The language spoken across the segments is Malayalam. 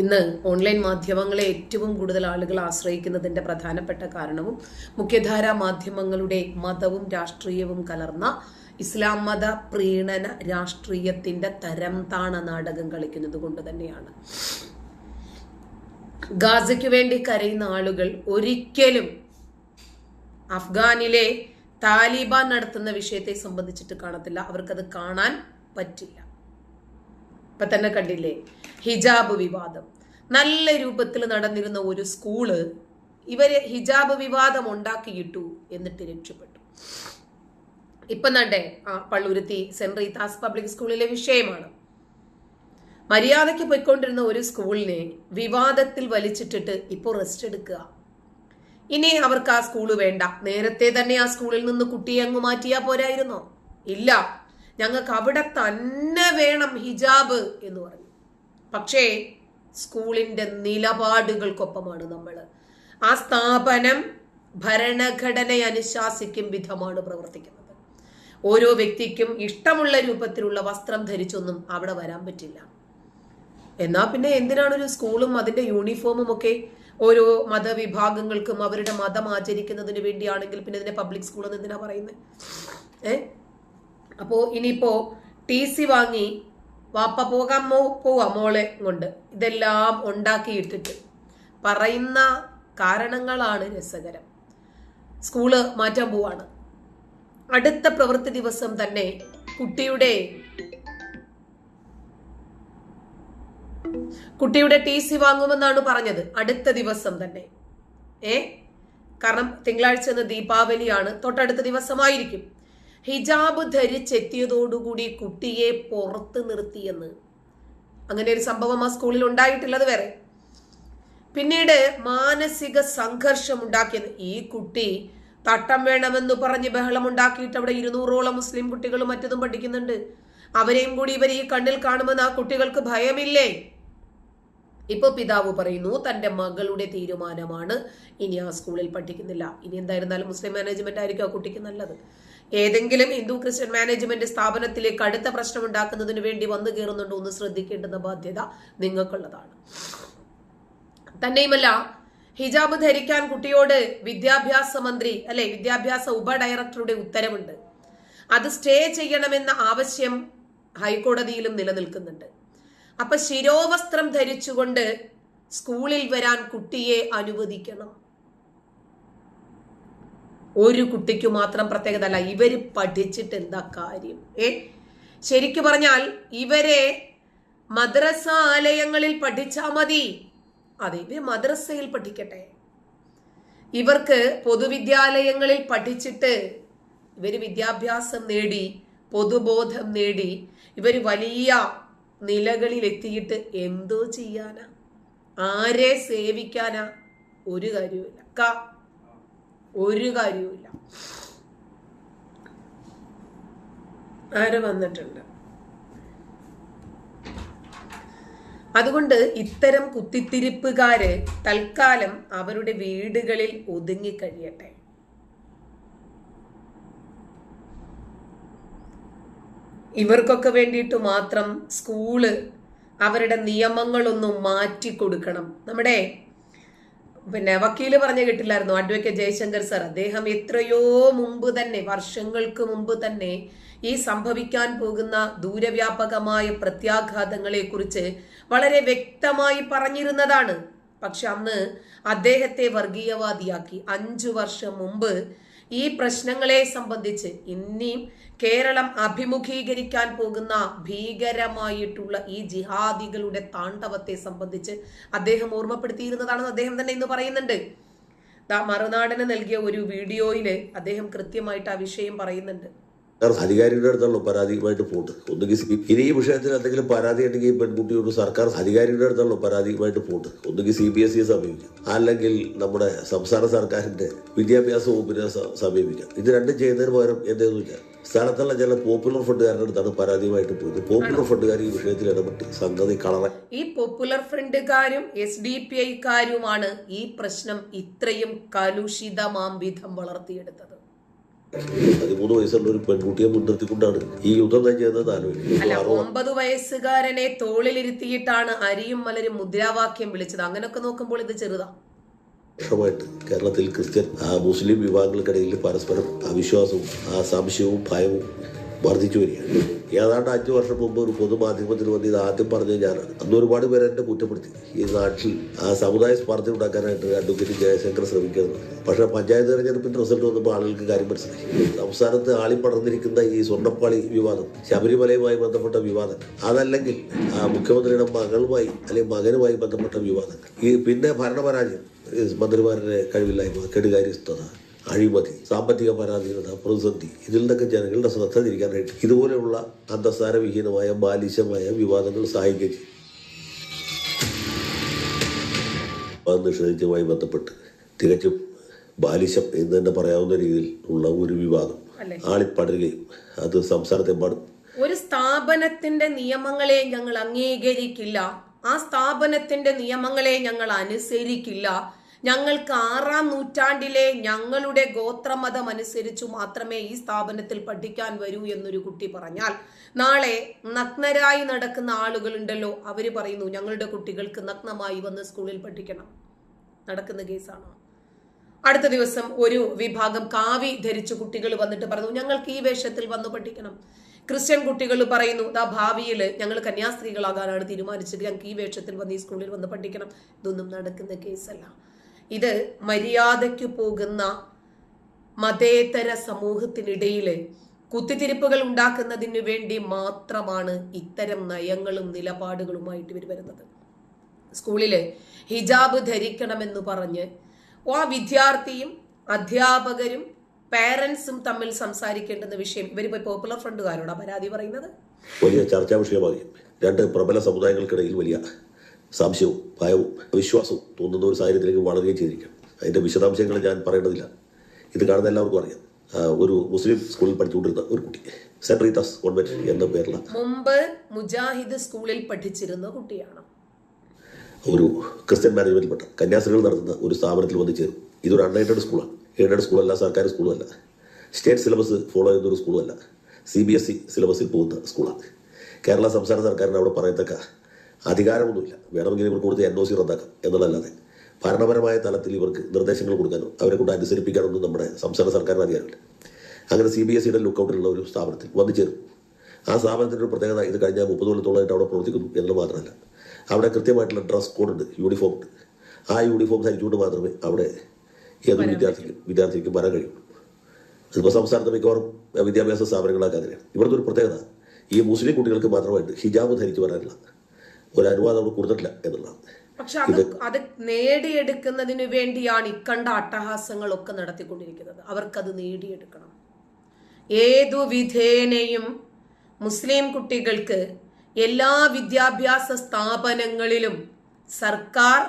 ഇന്ന് ഓൺലൈൻ മാധ്യമങ്ങളെ ഏറ്റവും കൂടുതൽ ആളുകൾ ആശ്രയിക്കുന്നതിന്റെ പ്രധാനപ്പെട്ട കാരണവും മുഖ്യധാരാ മാധ്യമങ്ങളുടെ മതവും രാഷ്ട്രീയവും കലർന്ന ഇസ്ലാം മത പ്രീണന രാഷ്ട്രീയത്തിന്റെ തരം താണ നാടകം കളിക്കുന്നത് കൊണ്ട് തന്നെയാണ്. ഗാസയ്ക്ക് വേണ്ടി കരയുന്ന ആളുകൾ ഒരിക്കലും അഫ്ഗാനിലെ താലിബാൻ നടത്തുന്ന വിഷയത്തെ സംബന്ധിച്ചിട്ട് കാണത്തില്ല. അവർക്കത് കാണാൻ പറ്റില്ല. ഇപ്പൊ തന്നെ കണ്ടില്ലേ? ഹിജാബ് വിവാദം. നല്ല രൂപത്തിൽ നടന്നിരുന്ന ഒരു സ്കൂൾ ഇവർ ഹിജാബ് വിവാദം ഉണ്ടാക്കിയിട്ടു എന്നിട്ട് രക്ഷപ്പെട്ടു. ഇപ്പൊ നണ്ടേ ആ പള്ളുരുത്തി സെന്റ് റീതാസ് പബ്ലിക് സ്കൂളിലെ വിഷയമാണ്. മര്യാദയ്ക്ക് പോയിക്കൊണ്ടിരുന്ന ഒരു സ്കൂളിനെ വിവാദത്തിൽ വലിച്ചിട്ടിട്ട് ഇപ്പോൾ റെസ്റ്റ് എടുക്കുക. ഇനി അവർക്ക് ആ സ്കൂൾ വേണ്ട. നേരത്തെ തന്നെ ആ സ്കൂളിൽ നിന്ന് കുട്ടിയെ അങ്ങ് മാറ്റിയാ പോരായിരുന്നോ? ഇല്ല. ഞങ്ങൾക്ക് അവിടെ തന്നെ വേണം ഹിജാബ് എന്ന് പറഞ്ഞു. പക്ഷേ സ്കൂളിന്റെ നിലപാടുകൾക്കൊപ്പമാണ് നമ്മൾ. ആ സ്ഥാപനം ഭരണഘടനയെ അനുശാസിക്കും വിധമാണ് പ്രവർത്തിക്കുന്നത്. ഓരോ വ്യക്തിക്കും ഇഷ്ടമുള്ള രൂപത്തിലുള്ള വസ്ത്രം ധരിച്ചൊന്നും അവിടെ വരാൻ പറ്റില്ല. എന്നാൽ പിന്നെ എന്തിനാണ് ഒരു സ്കൂളും അതിന്റെ യൂണിഫോമും ഒക്കെ ഓരോ മതവിഭാഗങ്ങൾക്കും അവരുടെ മതം ആചരിക്കുന്നതിന് വേണ്ടിയാണെങ്കിൽ പിന്നെ ഇതിനെ പബ്ലിക് സ്കൂൾ എന്ന് എന്തിനാ പറയുന്നത്? ഏ? അപ്പോ ഇനിയിപ്പോ ടി സി വാങ്ങി വാപ്പ പോകാൻ പോവാ മോളെ കൊണ്ട് ഇതെല്ലാം ഉണ്ടാക്കിയിട്ടിട്ട് പറയുന്ന കാരണങ്ങളാണ് രസകരം. സ്കൂൾ മാറ്റാൻ പോവാണ്. അടുത്ത പ്രവൃത്തി ദിവസം തന്നെ കുട്ടിയുടെ കുട്ടിയുടെ ടി സി വാങ്ങുമെന്നാണ് പറഞ്ഞത്. അടുത്ത ദിവസം തന്നെ. ഏ? കാരണം തിങ്കളാഴ്ച ദീപാവലിയാണ്. തൊട്ടടുത്ത ദിവസമായിരിക്കും. ഹിജാബ് ധരിച്ചെത്തിയതോടുകൂടി കുട്ടിയെ പുറത്ത് നിർത്തിയെന്ന്. അങ്ങനെ ഒരു സംഭവം ആ സ്കൂളിൽ ഉണ്ടായിട്ടുള്ളത് വേറെ. പിന്നീട് മാനസിക സംഘർഷം ഉണ്ടാക്കിയത് ഈ കുട്ടി തട്ടം വേണമെന്ന് പറഞ്ഞ് ബഹളം ഉണ്ടാക്കിയിട്ട് അവിടെ ഇരുന്നൂറോളം മുസ്ലിം കുട്ടികളും മറ്റതും പഠിക്കുന്നുണ്ട്. അവരെയും കൂടി ഇവർ ഈ കണ്ണിൽ കാണുമെന്ന് ആ കുട്ടികൾക്ക് ഭയമില്ലേ? ഇപ്പൊ പിതാവ് പറയുന്നു തന്റെ മകളുടെ തീരുമാനമാണ്. ഇനി ആ സ്കൂളിൽ പഠിക്കുന്നില്ല. ഇനി എന്തായിരുന്നാലും മുസ്ലിം മാനേജ്മെന്റ് ആയിരിക്കും ആ കുട്ടിക്ക് നല്ലത്. ഏതെങ്കിലും ഹിന്ദു ക്രിസ്ത്യൻ മാനേജ്മെന്റ് സ്ഥാപനത്തിലേക്ക് അടുത്ത പ്രശ്നം ഉണ്ടാക്കുന്നതിന് വേണ്ടി വന്നു കയറുന്നുണ്ടോ എന്ന് ശ്രദ്ധിക്കേണ്ടുന്ന ബാധ്യത നിങ്ങൾക്കുള്ളതാണ്. തന്നെയുമല്ല ഹിജാബ് ധരിക്കാൻ കുട്ടിയോട് വിദ്യാഭ്യാസ മന്ത്രി അല്ലെ വിദ്യാഭ്യാസ ഉപ ഡയറക്ടറുടെ ഉത്തരവുണ്ട്. അത് സ്റ്റേ ചെയ്യണമെന്ന ആവശ്യം ഹൈക്കോടതിയിലും നിലനിൽക്കുന്നുണ്ട്. അപ്പൊ ശിരോവസ്ത്രം ധരിച്ചുകൊണ്ട് സ്കൂളിൽ വരാൻ കുട്ടിയെ അനുവദിക്കണം. ഒരു കുട്ടിക്ക് മാത്രം പ്രത്യേകത അല്ല ഇവർ പഠിച്ചിട്ട് എന്താ കാര്യം? ഏ? ശരിക്കു പറഞ്ഞാൽ ഇവരെ മദ്രസ ആലയങ്ങളിൽ പഠിച്ചാ മതി. അതെ ഇവർ മദ്രസയിൽ പഠിക്കട്ടെ. ഇവർക്ക് പൊതുവിദ്യാലയങ്ങളിൽ പഠിച്ചിട്ട് ഇവർ വിദ്യാഭ്യാസം നേടി പൊതുബോധം നേടി ഇവർ വലിയ നിലകളിൽ എത്തിയിട്ട് എന്തോ ചെയ്യാനാ? ആരെ സേവിക്കാനാ? ഒരു കാര്യവുമില്ല. ക ഒരു കാര്യവുമില്ല. ആര് വന്നിട്ടുണ്ട്? അതുകൊണ്ട് ഇത്തരം കുത്തിത്തിരിപ്പുകാര് തൽക്കാലം അവരുടെ വീടുകളിൽ ഒതുങ്ങിക്കഴിയട്ടെ ഇവർക്കൊക്കെ വേണ്ടിയിട്ട് മാത്രം സ്കൂൾ അവരുടെ നിയമങ്ങളൊന്നും മാറ്റി കൊടുക്കണം നമ്മുടെ പിന്നെ വക്കീൽ പറഞ്ഞു കേട്ടില്ലായിരുന്നു? അഡ്വക്കേറ്റ് ജയശങ്കർ സർ അദ്ദേഹം എത്രയോ മുമ്പ് തന്നെ വർഷങ്ങൾക്ക് മുമ്പ് തന്നെ ഈ സംഭവിക്കാൻ പോകുന്ന ദൂരവ്യാപകമായ പ്രത്യാഘാതങ്ങളെ കുറിച്ച് വളരെ വ്യക്തമായി പറഞ്ഞിരുന്നതാണ്. പക്ഷെ അന്ന് അദ്ദേഹത്തെ വർഗീയവാദിയാക്കി. അഞ്ചു വർഷം മുമ്പ് ഈ പ്രശ്നങ്ങളെ സംബന്ധിച്ച് ഇനിയും കേരളം അഭിമുഖീകരിക്കാൻ പോകുന്ന ഭീകരമായിട്ടുള്ള ഈ ജിഹാദികളുടെ താണ്ഡവത്തെ സംബന്ധിച്ച് അദ്ദേഹം ഓർമ്മപ്പെടുത്തിയിരുന്നതാണെന്ന് അദ്ദേഹം തന്നെ ഇന്ന് പറയുന്നുണ്ട്. മറുനാടിന് നൽകിയ ഒരു വീഡിയോയിൽ അദ്ദേഹം കൃത്യമായിട്ട് ആ വിഷയം പറയുന്നുണ്ട്. സർക്കാർ അധികാരിയുടെ അടുത്തുള്ള പരാതിയുമായിട്ട് പോട്ട്. ഒന്നുകിൽ സി- ഇനി ഈ വിഷയത്തിൽ എന്തെങ്കിലും പരാതി ഉണ്ടെങ്കിൽ പെൺകുട്ടിയോട് സർക്കാർ അധികാരിയുടെ അടുത്തുള്ള പരാതിയുമായിട്ട് പോട്ട്. ഒന്നുകിൽ സി ബി എസ് ഇയെ സമീപിക്കാം. അല്ലെങ്കിൽ നമ്മുടെ സംസ്ഥാന സർക്കാരിന്റെ വിദ്യാഭ്യാസ വകുപ്പിനെ സമീപിക്കാം. ഇത് രണ്ടും ചെയ്യുന്നതിന് പകരം എന്തെന്നില്ല സ്ഥലത്തുള്ള ചില പോപ്പുലർ ഫണ്ടുകാരുടെ അടുത്താണ് പരാതിയുമായിട്ട് പോയത്. പോപ്പുലർ ഫണ്ടുകാർ ഈ വിഷയത്തിൽ ഇടപെട്ട് സംഗതി കളറാൻ ഈ പോപ്പുലർ ഫ്രണ്ടുകാരും എസ് ഡി പി ഐക്കാരുമാണ് ഈ പ്രശ്നം ഇത്രയും കലുഷിതമാം വിധം വളർത്തിയെടുത്തത്. പതിമൂന്ന് വയസ്സുള്ള ഒരു പെൺകുട്ടിയെ മുൻനിർത്തിക്കൊണ്ടാണ് ഈ യുദ്ധം ഞാൻ ചെയ്യുന്നത് ആലോചിക്കും ഒമ്പത് വയസ്സുകാരനെ തോളിലിരുത്തിയിട്ടാണ് അരിയും മലരും മുദ്രാവാക്യം വിളിച്ചത്. അങ്ങനൊക്കെ നോക്കുമ്പോൾ ഇത് ചെറുതാ. വർഷമായിട്ട് കേരളത്തിൽ ക്രിസ്ത്യൻ ആ മുസ്ലിം വിഭാഗങ്ങൾക്കിടയിൽ പരസ്പരം അവിശ്വാസവും ആ സംശയവും ഭയവും വർദ്ധിച്ചു വരികയാണ്. ഏതാണ്ട് അഞ്ചു വർഷം മുമ്പ് ഒരു പൊതുമാധ്യമത്തിൽ വന്ന് ഇത് ആദ്യം പറഞ്ഞത് ഞാനാണ്. അന്ന് ഒരുപാട് പേര് എന്നെ കുറ്റപ്പെടുത്തി. ഈ നാട്ടിൽ ആ സമുദായ സ്പർദ്ധ ഉണ്ടാക്കാനായിട്ട് അഡ്വക്കേറ്റ് ജയശങ്കർ ശ്രമിക്കുന്നത് പക്ഷേ പഞ്ചായത്ത് തെരഞ്ഞെടുപ്പിന്റെ റിസൾട്ട് വന്നപ്പോൾ ആളുകൾക്ക് കാര്യം മനസ്സിലായി. സംസ്ഥാനത്ത് ആളിപ്പടർന്നിരിക്കുന്ന ഈ സ്വർണപ്പാളി വിവാദം ശബരിമലയുമായി ബന്ധപ്പെട്ട വിവാദങ്ങൾ അതല്ലെങ്കിൽ മുഖ്യമന്ത്രിയുടെ മകളുമായി അല്ലെങ്കിൽ മകനുമായി ബന്ധപ്പെട്ട വിവാദങ്ങൾ. ഈ പിന്നെ ഭരണപരാജയം മന്ത്രിമാരുടെ കഴിവില്ലായ്മ കെടുകാര്യസ്ഥത അഴിമതി സാമ്പത്തിക പരാധീനത പ്രതിസന്ധി. ഇതിൽ നിന്നൊക്കെ ജനങ്ങളുടെ ശ്രദ്ധ തിരിക്കാനായിട്ട് ഇതുപോലെയുള്ള അന്തസാരവിഹീനമായ ബാലിശമായ വിവാദങ്ങൾ സഹായിക്കുക ചെയ്യും. അത് നിഷേധിച്ചുമായി ബന്ധപ്പെട്ട് തികച്ചും ബാലിശം എന്ന് തന്നെ പറയാവുന്ന രീതിയിൽ ഉള്ള ഒരു വിവാദം? ആളിപ്പടരുകയും അത് സംസ്ഥാനത്തെമ്പാടും ഒരു സ്ഥാപനത്തിന്റെ നിയമങ്ങളെ ഞങ്ങൾ അംഗീകരിക്കില്ല. ആ സ്ഥാപനത്തിന്റെ നിയമങ്ങളെ ഞങ്ങൾ അനുസരിക്കില്ല. ഞങ്ങൾക്ക് ആറാം നൂറ്റാണ്ടിലെ ഞങ്ങളുടെ ഗോത്രമതം അനുസരിച്ചു മാത്രമേ ഈ സ്ഥാപനത്തിൽ പഠിക്കാൻ വരൂ എന്നൊരു കുട്ടി പറഞ്ഞാൽ നാളെ നഗ്നരായി നടക്കുന്ന ആളുകളുണ്ടല്ലോ. അവർ പറയുന്നു ഞങ്ങളുടെ കുട്ടികൾക്ക് നഗ്നമായി വന്ന് സ്കൂളിൽ പഠിക്കണം. നടക്കുന്ന കേസാണ്. അടുത്ത ദിവസം ഒരു വിഭാഗം കാവി ധരിച്ച കുട്ടികൾ വന്നിട്ട് പറഞ്ഞു ഞങ്ങൾക്ക് ഈ വേഷത്തിൽ വന്ന് പഠിക്കണം. ക്രിസ്ത്യൻ കുട്ടികൾ പറയുന്നു ദാ ഭാവിയിൽ ഞങ്ങൾ കന്യാസ്ത്രീകളാകാനാണ് തീരുമാനിച്ചത്. ഞങ്ങൾക്ക് ഈ വേഷത്തിൽ വന്ന് ഈ സ്കൂളിൽ വന്ന് പഠിക്കണം. ഇതൊന്നും നടക്കുന്ന കേസല്ല. ഇത് മര്യാദയ്ക്ക് പോകുന്ന മതേതര സമൂഹത്തിനിടയിൽ കുത്തിത്തിരിപ്പുകൾ ഉണ്ടാക്കുന്നതിന് വേണ്ടി മാത്രമാണ് ഇത്തരം നയങ്ങളും നിലപാടുകളുമായിട്ട് ഇവർ വരുന്നത്. സ്കൂളിൽ ഹിജാബ് ധരിക്കണമെന്ന് പറഞ്ഞ് ആ വിദ്യാർത്ഥിയും അധ്യാപകരും പാരൻസും തമ്മിൽ സംസാരിക്കേണ്ടുന്ന വിഷയം ഇവരിപ്പോ പോപ്പുലർ ഫ്രണ്ടുകാരോടാ പരാതി പറയുന്നത്? വലിയ ചർച്ചാ വിഷയമായി രണ്ട് പ്രബല സമുദായങ്ങൾക്കിടയിൽ വലിയ സംശയവും ഭയവും വിശ്വാസവും തോന്നുന്ന ഒരു സാഹചര്യത്തിലേക്ക് വളരുകയും ചെയ്തിരിക്കാം അതിന്റെ വിശദാംശങ്ങൾ ഞാൻ പറയേണ്ടതില്ല. ഇത് കാണുന്ന എല്ലാവർക്കും അറിയാം. ഒരു മുസ്ലിം സ്കൂളിൽ പഠിച്ചുകൊണ്ടിരുന്ന ഒരു കുട്ടി സെന്റ് റീതാസ് കോൺവെന്റ് എന്ന പേരിലാണ് മുമ്പ് മുജാഹിദ് സ്കൂളിൽ പഠിച്ചിരുന്ന കുട്ടിയാണ്. ഒരു ക്രിസ്ത്യൻ മാനേജ്മെന്റിൽപ്പെട്ട കന്യാസ്ത്രീകൾ നടത്തുന്ന ഒരു സ്ഥാപനത്തിൽ വന്ന് ചേരും. ഇതൊരു അൺഎയ്ഡഡ് സ്കൂളാണ് എയ്ഡഡ് സ്കൂളല്ല സർക്കാർ സ്കൂളല്ല സ്റ്റേറ്റ് സിലബസ് ഫോളോ ചെയ്യുന്ന ഒരു സ്കൂളല്ല സി ബി എസ് ഇ സിലബസിൽ പോകുന്ന സ്കൂളാണ് കേരള സംസ്ഥാന സർക്കാരിന് അവിടെ പറയത്തക്ക അധികാരമൊന്നുമില്ല. വേണമെങ്കിൽ ഇവർക്ക് കൊടുത്ത് എൻ ഒ സി റദ്ദാക്കാം എന്നുള്ളതല്ലാതെ. ഭരണപരമായ തലത്തിൽ ഇവർക്ക് നിർദ്ദേശങ്ങൾ കൊടുക്കാനോ അവരെ കൊണ്ട് അനുസരിപ്പിക്കാനോ ഒന്നും നമ്മുടെ സംസ്ഥാന സർക്കാരിന് അധികാരമില്ല. അങ്ങനെ സി ബി എസ് സിയുടെ ലുക്കൗട്ടിലുള്ള ഒരു സ്ഥാപനത്തിൽ വന്നു ചേരും. ആ സ്ഥാപനത്തിന്റെ ഒരു പ്രത്യേകത ഇത് കഴിഞ്ഞ മുപ്പത് കൊല്ലത്തോളമായിട്ട് അവിടെ പ്രവർത്തിക്കുന്നു എന്നുള്ളത് മാത്രമല്ല അവിടെ കൃത്യമായിട്ടുള്ള ഡ്രസ് കോഡ് ഉണ്ട് യൂണിഫോം ഉണ്ട്. ആ യൂണിഫോം ധരിച്ചുകൊണ്ട് മാത്രമേ അവിടെ ഏതൊരു വിദ്യാർത്ഥിക്കും വിദ്യാർത്ഥിക്കും വരാൻ കഴിയുള്ളൂ ഇപ്പോൾ സംസ്ഥാനത്ത് മിക്കവാറും വിദ്യാഭ്യാസ സ്ഥാപനങ്ങളൊക്കെ അങ്ങനെയാണ്. ഇവിടുത്തെ ഒരു പ്രത്യേകത ഈ മുസ്ലിം കുട്ടികൾക്ക് മാത്രമായിട്ട് ഹിജാബ് ധരിച്ചു വരാനുള്ള ഒരു അനുവാദം അവിടെ കൊടുത്തിട്ടില്ല എന്നുള്ളതാണ്. പക്ഷെ അത് അത് നേടിയെടുക്കുന്നതിന് വേണ്ടിയാണ് ഇക്കണ്ട അട്ടഹാസങ്ങളൊക്കെ നടത്തിക്കൊണ്ടിരിക്കുന്നത്. അവർക്കത് നേടിയെടുക്കണം. ഏതു വിധേനയും മുസ്ലിം കുട്ടികൾക്ക് എല്ലാ വിദ്യാഭ്യാസ സ്ഥാപനങ്ങളിലും സർക്കാർ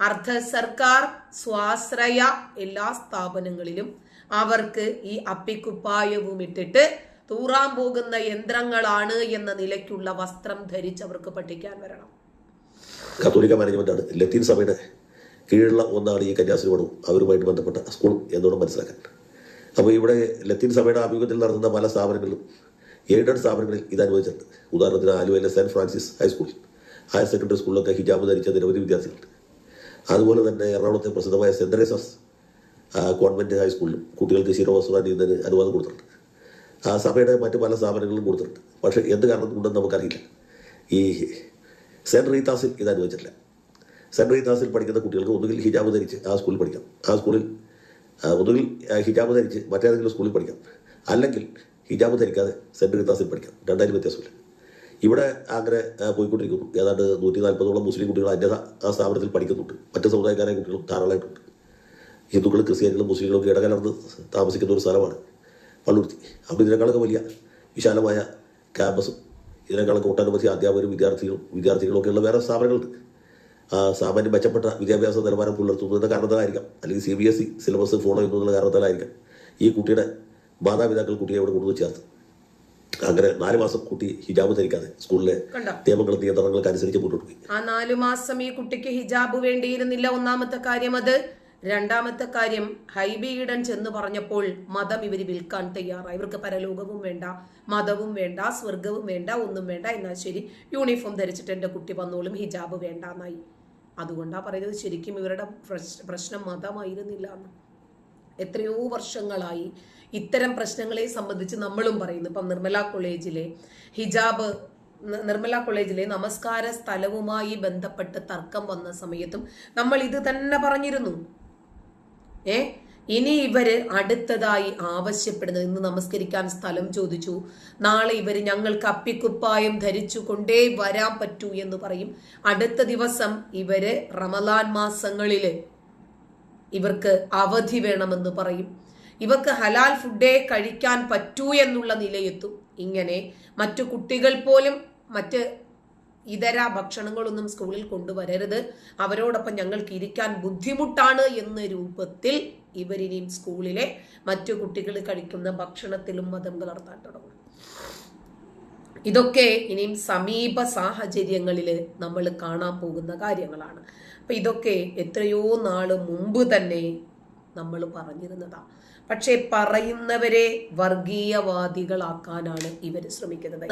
അർദ്ധ സർക്കാർ സ്വാശ്രയ എല്ലാ സ്ഥാപനങ്ങളിലും അവർക്ക് ഈ അപ്പിക്കുപ്പായവും ഇട്ടിട്ട് തൂറാൻ പോകുന്ന യന്ത്രങ്ങളാണ് എന്ന നിലയ്ക്കുള്ള വസ്ത്രം ധരിച്ച് അവർക്ക് പഠിക്കാൻ വരണം. കത്തോലിക്ക മാനേജ്മെന്റാണ് ലത്തീൻ സഭയുടെ കീഴിലുള്ള ഒന്നാണ് ഈ കന്യാസ്ത്രീ മഠവും അവരുമായിട്ട് ബന്ധപ്പെട്ട സ്കൂൾ എന്നോട് മനസ്സിലാക്കാൻ. അപ്പോൾ ഇവിടെ ലത്തീൻ സഭയുടെ ആഭിമുഖ്യത്തിൽ നടത്തുന്ന പല സ്ഥാപനങ്ങളിലും എയ്ഡഡ് സ്ഥാപനങ്ങളിൽ ഇത് അനുവദിച്ചിട്ടുണ്ട്. ഉദാഹരണത്തിന് ആലുവയിലെ സെന്റ് ഫ്രാൻസിസ് ഹൈസ്കൂളിൽ ഹയർ സെക്കൻഡറി സ്കൂളിലൊക്കെ ഹിജാബ് ധരിച്ച നിരവധി വിദ്യാർത്ഥികളുണ്ട്. അതുപോലെ തന്നെ എറണാകുളത്തെ പ്രസിദ്ധമായ സെന്റ് തെരേസാസ് കോൺവെന്റ് ഹൈസ്കൂളിലും കുട്ടികൾക്ക് ശിരോവസ്ത്രം അനുവാദം കൊടുത്തിട്ടുണ്ട്. ആ സഭയുടെ മറ്റ് പല സ്ഥാപനങ്ങളിലും കൊടുത്തിട്ടുണ്ട്. പക്ഷേ എന്ത് കാരണം നമുക്കറിയില്ല. ഈ സെന്റ് റീതാസിൽ ഇത് അനുവദിച്ചിട്ടില്ല. സെന്റ് റീതാസിൽ പഠിക്കുന്ന കുട്ടികൾക്ക് ഒന്നുകിൽ ഹിജാബ് ധരിച്ച് ആ സ്കൂളിൽ പഠിക്കാം. ആ സ്കൂളിൽ ഒന്നുകിൽ ഹിജാബ് ധരിച്ച് മറ്റേതെങ്കിലും സ്കൂളിൽ പഠിക്കാം. അല്ലെങ്കിൽ ഹിജാബ് ധരിക്കാതെ സെന്റ് റീതാസിൽ പഠിക്കാം. രണ്ടായിരം വ്യത്യാസമില്ല. ഇവിടെ അങ്ങനെ പോയിക്കൊണ്ടിരിക്കുന്നു. ഏതാണ്ട് നൂറ്റി നാൽപ്പതോളം മുസ്ലിം കുട്ടികൾ അന്യ ആ സ്ഥാപനത്തിൽ പഠിക്കുന്നുണ്ട്. മറ്റ് സമുദായക്കാരായ കുട്ടികളും ധാരാളമായിട്ടുണ്ട്. ഹിന്ദുക്കളും ക്രിസ്ത്യാനികളും മുസ്ലിങ്ങളും ഇടകലർന്ന് താമസിക്കുന്ന ഒരു സ്ഥലമാണ് പള്ളുരുത്തി. അവിടെ ഇതിനേക്കാളൊക്കെ വലിയ വിശാലമായ ക്യാമ്പസും ഇതിനേക്കാളൊക്കെ ഒട്ടനവധി അധ്യാപകരും വിദ്യാർത്ഥികളും വിദ്യാർത്ഥികളും ഒക്കെയുള്ള വേറെ സ്ഥാപനങ്ങളുണ്ട്. സാമാന്യം മെച്ചപ്പെട്ട വിദ്യാഭ്യാസ നിലവാരം പുലർത്തുന്നതിന്റെ കാരണത്താലായിരിക്കാം. അല്ലെങ്കിൽ C B S E syllabus follow ചെയ്യുന്നതിന്റെ കാരണത്താലായിരിക്കാം ഈ കുട്ടിയുടെ മാതാപിതാക്കൾ കുട്ടിയെ അവിടെ കൊണ്ടുവന്ന് ചേർത്ത്. അങ്ങനെ നാല് മാസം കുട്ടി ഹിജാബ് ധരിക്കാതെ സ്കൂളിലെ നിയമങ്ങളും നിയന്ത്രണങ്ങൾക്ക് അനുസരിച്ച് മുന്നോട്ട് പോയി. ആ നാലു മാസം ഈ കുട്ടിക്ക് ഹിജാബ് വേണ്ടിയിരുന്നില്ല. ഒന്നാമത്തെ കാര്യം അത് രണ്ടാമത്തെ കാര്യം ഹൈബി ഈഡൻ ചെന്ന് പറഞ്ഞപ്പോൾ മതം ഇവർ വിൽക്കാൻ തയ്യാറായി. ഇവർക്ക് പരലോകവും വേണ്ട മതവും വേണ്ട സ്വർഗവും വേണ്ട ഒന്നും വേണ്ട. എന്നാൽ ശരി യൂണിഫോം ധരിച്ചിട്ട് എന്റെ കുട്ടി വന്നോളും ഹിജാബ് വേണ്ട എന്നായി അതുകൊണ്ടാ പറയുന്നത് ശരിക്കും ഇവരുടെ പ്രശ്നം മതമായിരുന്നില്ല എന്ന്. എത്രയോ വർഷങ്ങളായി ഇത്തരം പ്രശ്നങ്ങളെ സംബന്ധിച്ച് നമ്മളും പറയുന്നു. ഇപ്പം നിർമ്മല കോളേജിലെ ഹിജാബ് നിർമ്മല കോളേജിലെ നമസ്കാര സ്ഥലവുമായി ബന്ധപ്പെട്ട് തർക്കം വന്ന സമയത്തും നമ്മൾ ഇത് തന്നെ പറഞ്ഞിരുന്നു. ഏ? ഇനി ഇവർ അടുത്തതായി ആവശ്യപ്പെടുന്നത് ഇന്ന് നമസ്കരിക്കാൻ സ്ഥലം ചോദിച്ചു. നാളെ ഇവർ ഞങ്ങൾക്ക് അപ്പിക്കുപ്പായം ധരിച്ചു കൊണ്ടേ വരാൻ പറ്റൂ എന്ന് പറയും. അടുത്ത ദിവസം ഇവർ റമലാൻ മാസങ്ങളിൽ ഇവർക്ക് അവധി വേണമെന്ന് പറയും. ഇവർക്ക് ഹലാൽ ഫുഡേ കഴിക്കാൻ പറ്റൂ എന്നുള്ള നിലയെത്തും. ഇങ്ങനെ മറ്റു കുട്ടികൾ പോലും മറ്റ് ഇതര ഭക്ഷണങ്ങളൊന്നും സ്കൂളിൽ കൊണ്ടുവരരുത്. അവരോടൊപ്പം ഞങ്ങൾക്ക് ഇരിക്കാൻ ബുദ്ധിമുട്ടാണ് എന്ന രൂപത്തിൽ ഇവരിനിയും സ്കൂളിലെ മറ്റു കുട്ടികൾ കഴിക്കുന്ന ഭക്ഷണത്തിലും മതം കലർത്താൻ തുടങ്ങും. ഇതൊക്കെ ഇനിയും സമീപ സാഹചര്യങ്ങളിൽ നമ്മൾ കാണാൻ പോകുന്ന കാര്യങ്ങളാണ്. അപ്പൊ ഇതൊക്കെ എത്രയോ നാൾ മുമ്പ് തന്നെ നമ്മൾ പറഞ്ഞിരുന്നതാ. പക്ഷെ പറയുന്നവരെ വർഗീയവാദികളാക്കാനാണ് ഇവർ ശ്രമിക്കുന്നത്.